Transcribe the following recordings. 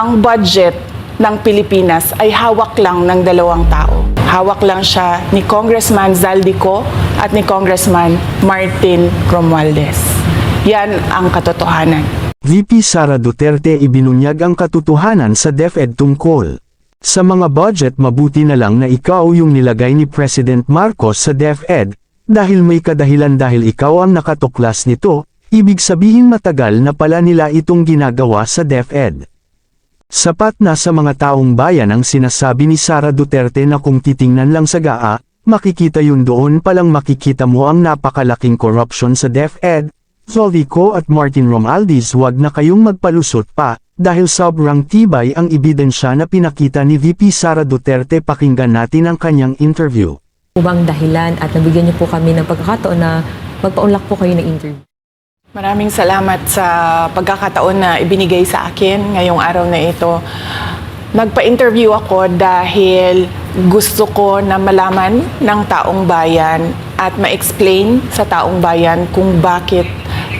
Ang budget ng Pilipinas ay hawak lang ng dalawang tao. Hawak lang siya ni Congressman Zaldico at ni Congressman Martin Romualdez. Yan ang katotohanan. VP Sara Duterte ibinunyag ang katotohanan sa DepEd tungkol. Sa mga budget mabuti na lang na ikaw yung nilagay ni President Marcos sa DepEd, dahil may kadahilan dahil ikaw ang nakatuklas nito, ibig sabihin matagal na pala nila itong ginagawa sa DepEd. Sapat na sa mga taong bayan ang sinasabi ni Sara Duterte na kung titingnan lang sa GAA, makikita yun doon palang makikita mo ang napakalaking corruption sa DepEd, Zoldico at Martin Romualdez wag na kayong magpalusot pa, dahil sobrang tibay ang ebidensya na pinakita ni VP Sara Duterte pakinggan natin ang kanyang interview. ubang dahilan at nabigyan niyo po kami ng pagkakataon na magpaunlak po kayo ng interview. Maraming salamat sa pagkakataon na ibinigay sa akin ngayong araw na ito. Nagpa-interview ako dahil gusto ko na malaman ng taong bayan at ma-explain sa taong bayan kung bakit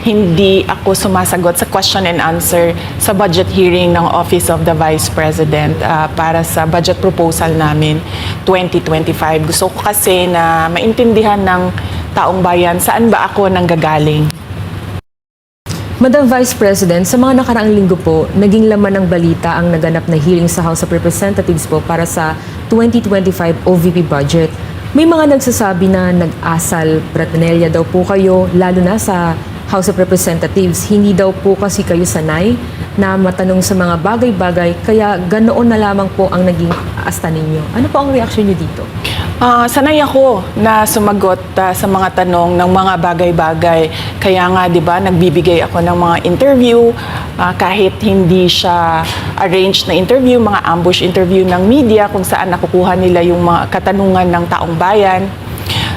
hindi ako sumasagot sa question and answer sa budget hearing ng Office of the Vice President ah, para sa budget proposal namin 2025. Gusto ko kasi na maintindihan ng taong bayan saan ba ako nanggagaling. Madam Vice President, sa mga nakaraang linggo po, naging laman ng balita ang naganap na hearing sa House of Representatives po para sa 2025 OVP budget. May mga nagsasabi na nag-asal Bratanelya daw po kayo, lalo na sa House of Representatives. Hindi daw po kasi kayo sanay na matanong sa mga bagay-bagay, kaya ganoon na lamang po ang naging asta ninyo. Ano po ang reaksyon niyo dito? Ah, sanay ako na sumagot ah, sa mga tanong ng mga bagay-bagay. Kaya nga, 'di ba, nagbibigay ako ng mga interview ah, kahit hindi siya arranged na interview, mga ambush interview ng media kung saan nakukuha nila yung mga katanungan ng taong bayan.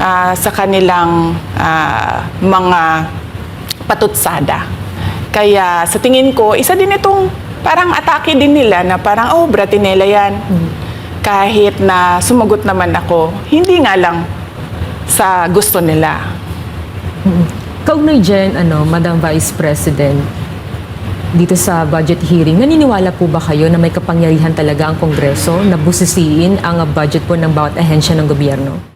ah, sa kanilang ah, mga patutsada. Kaya sa tingin ko, isa din itong parang atake din nila na parang, oh, bratinela yan. Kahit na sumagot naman ako, hindi nga lang sa gusto nila. Kaugnay dyan, ano, Madam Vice President, dito sa budget hearing, naniniwala po ba kayo na may kapangyarihan talaga ang Kongreso na busisiin ang budget po ng bawat ahensya ng gobyerno?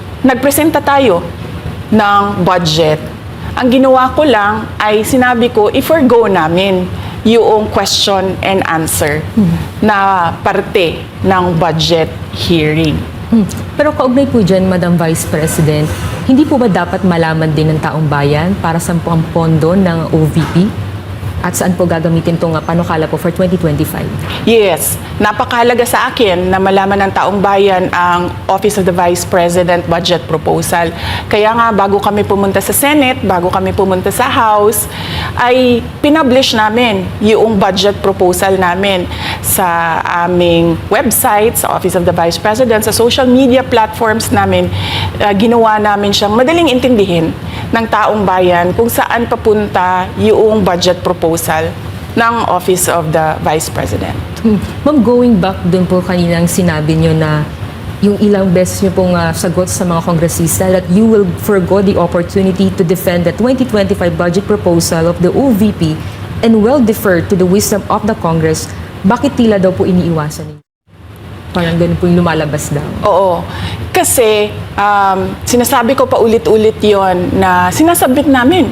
nagpresenta tayo ng budget. Ang ginawa ko lang ay sinabi ko, i-forgo namin yung question and answer na parte ng budget hearing. Hmm. Pero kaugnay po dyan, Madam Vice President, hindi po ba dapat malaman din ng taong bayan para sa ang pondo ng OVP? At saan po gagamitin itong uh, panukala po for 2025? Yes, napakahalaga sa akin na malaman ng taong bayan ang Office of the Vice President budget proposal. Kaya nga bago kami pumunta sa Senate, bago kami pumunta sa House, ay pinublish namin yung budget proposal namin sa aming website, sa Office of the Vice President, sa social media platforms namin. Uh, ginawa namin siyang madaling intindihin ng taong bayan kung saan papunta yung budget proposal ng Office of the Vice President. Hmm. Ma'am, going back dun po kaninang sinabi nyo na yung ilang beses nyo pong ah, sagot sa mga kongresista that you will forgo the opportunity to defend the 2025 budget proposal of the OVP and will defer to the wisdom of the Congress, bakit tila daw po iniiwasan ninyo? Parang ganun po yung lumalabas daw. Oo. Kasi um, sinasabi ko pa ulit-ulit yon na sinasabit namin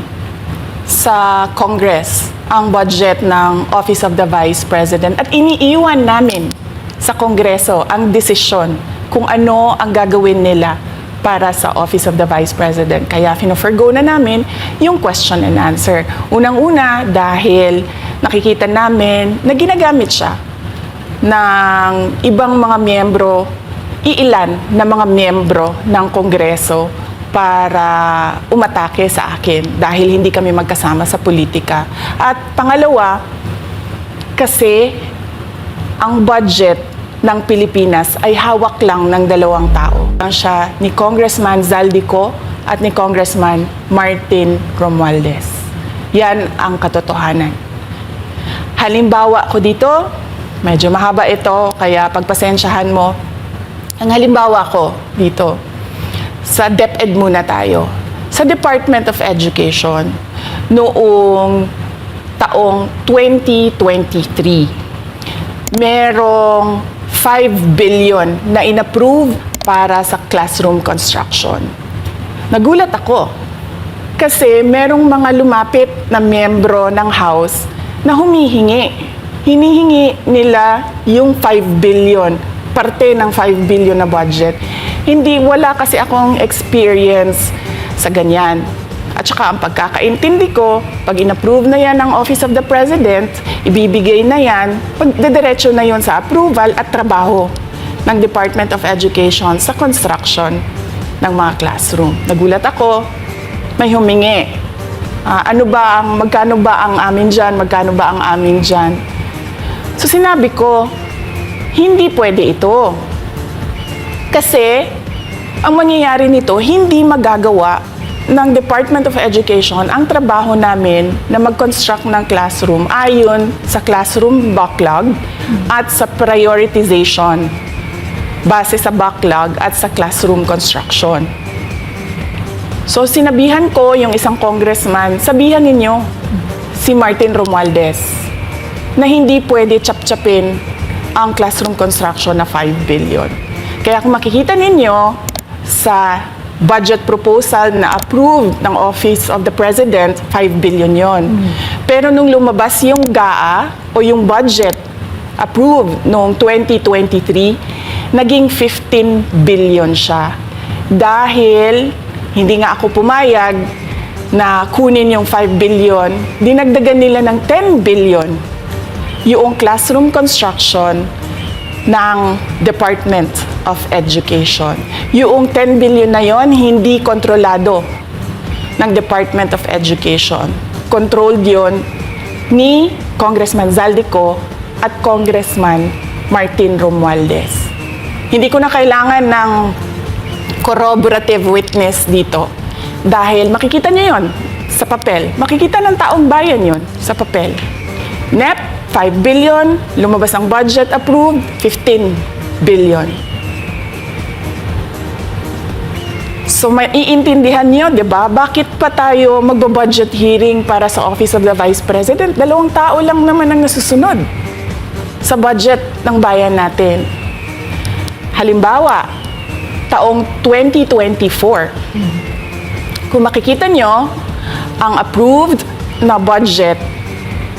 sa Congress ang budget ng Office of the Vice President at iniiwan namin sa Kongreso ang desisyon kung ano ang gagawin nila para sa Office of the Vice President. Kaya fino-forgo na namin yung question and answer. Unang-una dahil nakikita namin na ginagamit siya ng ibang mga miyembro, iilan na mga miyembro ng Kongreso para umatake sa akin dahil hindi kami magkasama sa politika. At pangalawa, kasi ang budget ng Pilipinas ay hawak lang ng dalawang tao. Siya ni Congressman Zaldico at ni Congressman Martin Romualdez. Yan ang katotohanan. Halimbawa ko dito, medyo mahaba ito, kaya pagpasensyahan mo. Ang halimbawa ko dito, sa DepEd muna tayo. Sa Department of Education, noong taong 2023, merong 5 billion na inapprove para sa classroom construction. Nagulat ako kasi merong mga lumapit na miyembro ng House na humihingi. Hinihingi nila yung 5 billion, parte ng 5 billion na budget. Hindi, wala kasi akong experience sa ganyan. At saka ang pagkakaintindi ko, pag inapprove na yan ng Office of the President, ibibigay na yan, pagdediretso na yon sa approval at trabaho ng Department of Education sa construction ng mga classroom. Nagulat ako, may humingi. Ah, ano ba ang, magkano ba ang amin dyan, magkano ba ang amin dyan? So sinabi ko, hindi pwede ito. Kasi, ang mangyayari nito, hindi magagawa ng Department of Education ang trabaho namin na mag-construct ng classroom ayon sa classroom backlog at sa prioritization base sa backlog at sa classroom construction. So sinabihan ko yung isang congressman, sabihan ninyo si Martin Romualdez na hindi pwede chap-chapin ang classroom construction na 5 billion. Kaya kung makikita ninyo sa budget proposal na approved ng Office of the President, 5 billion yon. Pero nung lumabas yung GAA o yung budget approved noong 2023, naging 15 billion siya. Dahil hindi nga ako pumayag na kunin yung 5 billion, dinagdagan nila ng 10 billion yung classroom construction ng Department of Education. Yung 10 billion na yon hindi kontrolado ng Department of Education. Controlled yon ni Congressman Zaldico at Congressman Martin Romualdez. Hindi ko na kailangan ng corroborative witness dito dahil makikita niyo yon sa papel. Makikita ng taong bayan yon sa papel. NEP, 5 billion. Lumabas ang budget approved, 15 billion. So may iintindihan niyo, 'di ba? Bakit pa tayo magbo-budget hearing para sa Office of the Vice President? Dalawang tao lang naman ang nasusunod sa budget ng bayan natin. Halimbawa, taong 2024. Kung makikita nyo, ang approved na budget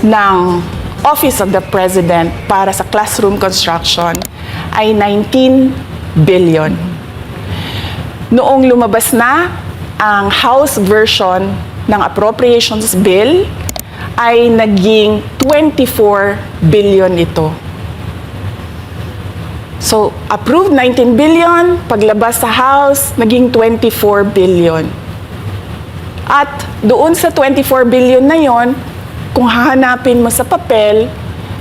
ng Office of the President para sa classroom construction ay 19 billion. Noong lumabas na ang House version ng Appropriations Bill, ay naging 24 billion ito. So, approved 19 billion, paglabas sa House, naging 24 billion. At doon sa 24 billion na yon, kung hahanapin mo sa papel,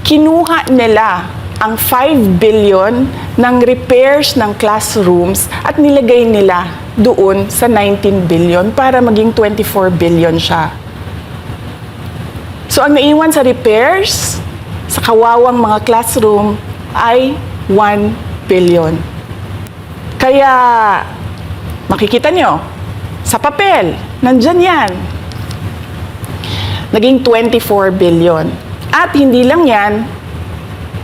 kinuha nila ang 5 billion ng repairs ng classrooms at nilagay nila doon sa 19 billion para maging 24 billion siya. So ang naiwan sa repairs sa kawawang mga classroom ay 1 billion. Kaya makikita nyo, sa papel, nandyan yan. Naging 24 billion. At hindi lang yan,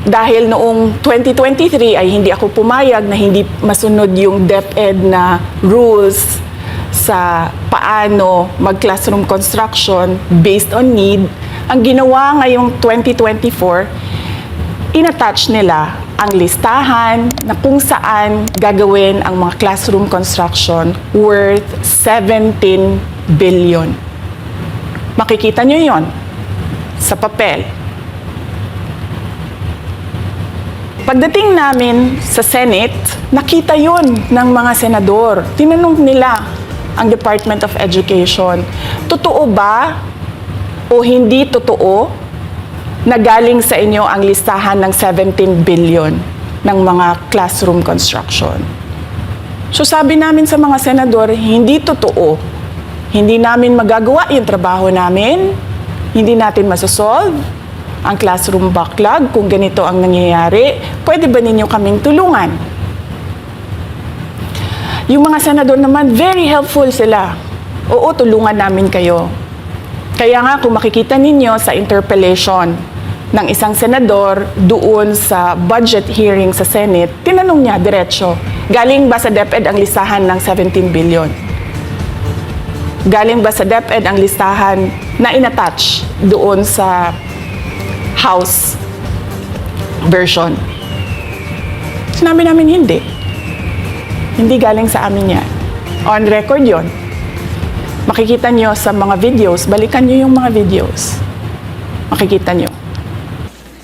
dahil noong 2023 ay hindi ako pumayag na hindi masunod yung DepEd na rules sa paano mag-classroom construction based on need, ang ginawa ngayong 2024, inattach nila ang listahan na kung saan gagawin ang mga classroom construction worth 17 billion. Makikita nyo yon sa papel. Pagdating namin sa Senate, nakita yon ng mga senador. Tinanong nila ang Department of Education, totoo ba o hindi totoo na galing sa inyo ang listahan ng 17 billion ng mga classroom construction? So sabi namin sa mga senador, hindi totoo. Hindi namin magagawa yung trabaho namin. Hindi natin masosolve ang classroom backlog kung ganito ang nangyayari. Pwede ba ninyo kaming tulungan? Yung mga senador naman, very helpful sila. Oo, tulungan namin kayo. Kaya nga, kung makikita ninyo sa interpellation ng isang senador doon sa budget hearing sa Senate, tinanong niya diretso, galing ba sa DepEd ang listahan ng 17 billion? Galing ba sa DepEd ang listahan na inattach doon sa House version? Sinabi namin hindi. Hindi galing sa amin yan. On record yon. Makikita nyo sa mga videos, balikan nyo yung mga videos. Makikita nyo.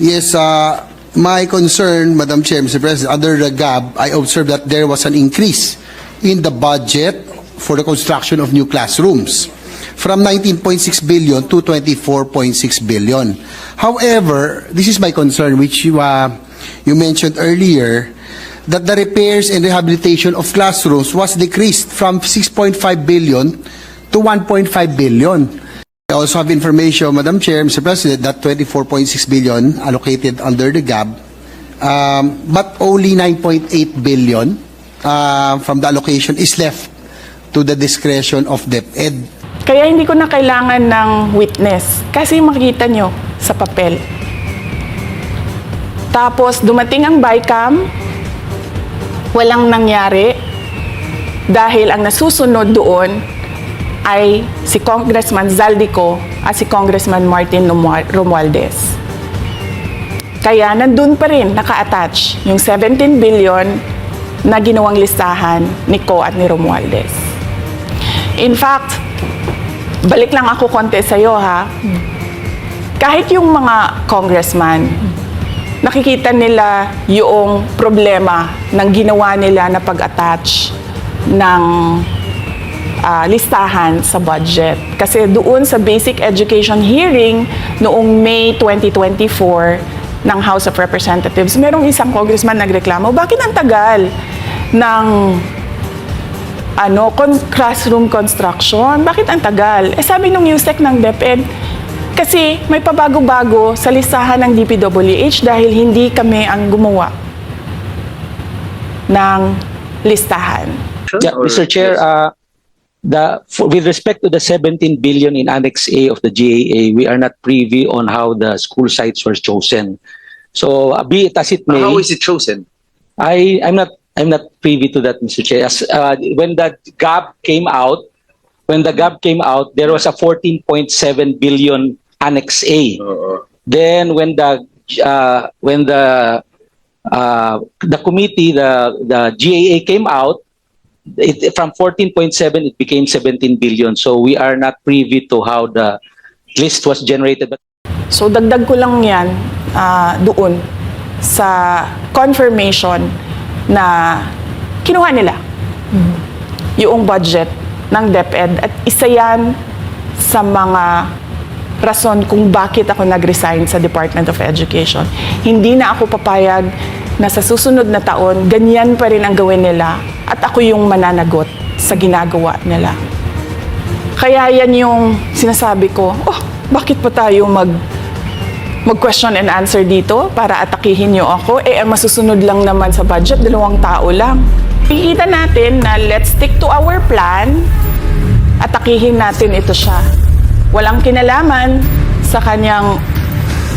Yes, uh, my concern, Madam Chair, Mr. President, under the GAB, I observed that there was an increase in the budget for the construction of new classrooms from 19.6 billion to 24.6 billion. However, this is my concern, which you, uh, you mentioned earlier, that the repairs and rehabilitation of classrooms was decreased from 6.5 billion to 1.5 billion. I also have information, Madam Chair, Mr. President, that 24.6 billion allocated under the GAB, um, but only 9.8 billion uh, from the allocation is left to the discretion of DepEd. Kaya hindi ko na kailangan ng witness kasi makikita nyo sa papel. Tapos dumating ang BICAM, walang nangyari dahil ang nasusunod doon ay si Congressman Zaldico at si Congressman Martin Romual- Romualdez. Kaya nandun pa rin naka-attach yung 17 billion na ginawang listahan ni Co at ni Romualdez. In fact, balik lang ako konti sa'yo ha. Kahit yung mga congressman, nakikita nila yung problema ng ginawa nila na pag-attach ng ah, listahan sa budget. Kasi doon sa basic education hearing noong May 2024 ng House of Representatives, merong isang congressman nagreklamo, bakit ang tagal ng ano, con- classroom construction. Bakit ang tagal? Eh sabi nung USEC ng DepEd, kasi may pabago-bago sa listahan ng DPWH dahil hindi kami ang gumawa ng listahan. Yeah, Mr. Chair, uh, the for, with respect to the 17 billion in Annex A of the GAA, we are not privy on how the school sites were chosen. So, uh, be it as it may, How is it chosen? I I'm not I'm not privy to that, Mr. Chair. As, uh, when the GAB came out, when the GAB came out, there was a 14.7 billion Annex A. Oo. Then when the uh, when the uh, the committee the the GAA came out, it, from 14.7 it became 17 billion. So we are not privy to how the list was generated. But So dagdag ko lang yan ah, doon sa confirmation na kinuha nila yung budget ng DepEd at isa yan sa mga rason kung bakit ako nag-resign sa Department of Education. Hindi na ako papayag na sa susunod na taon, ganyan pa rin ang gawin nila at ako yung mananagot sa ginagawa nila. Kaya yan yung sinasabi ko, oh, bakit pa tayo mag mag-question and answer dito para atakihin niyo ako? Eh, masusunod lang naman sa budget, dalawang tao lang. Ikita natin na let's stick to our plan, atakihin natin ito siya. Walang kinalaman sa kanyang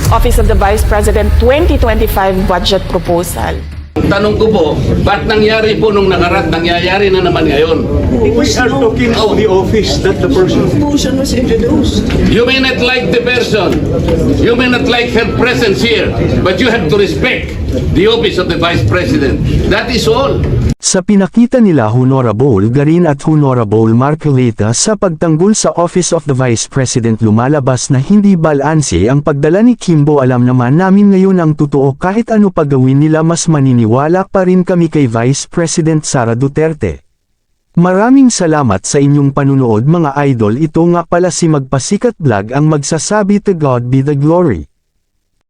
Office of the Vice President 2025 budget proposal. Tanong ko po, ba't nangyari po nung nakarat, nangyayari na naman ngayon? We are talking of the office that the person motion was introduced. You may not like the person, you may not like her presence here, but you have to respect the office of the Vice President. That is all. Sa pinakita nila Honorable Garin at Honorable Marcoleta sa pagtanggol sa Office of the Vice President lumalabas na hindi balanse ang pagdala ni Kimbo alam naman namin ngayon ang totoo kahit ano pa gawin nila mas maniniwala pa rin kami kay Vice President Sara Duterte. Maraming salamat sa inyong panunood mga idol ito nga pala si Magpasikat Vlog ang magsasabi to God be the glory.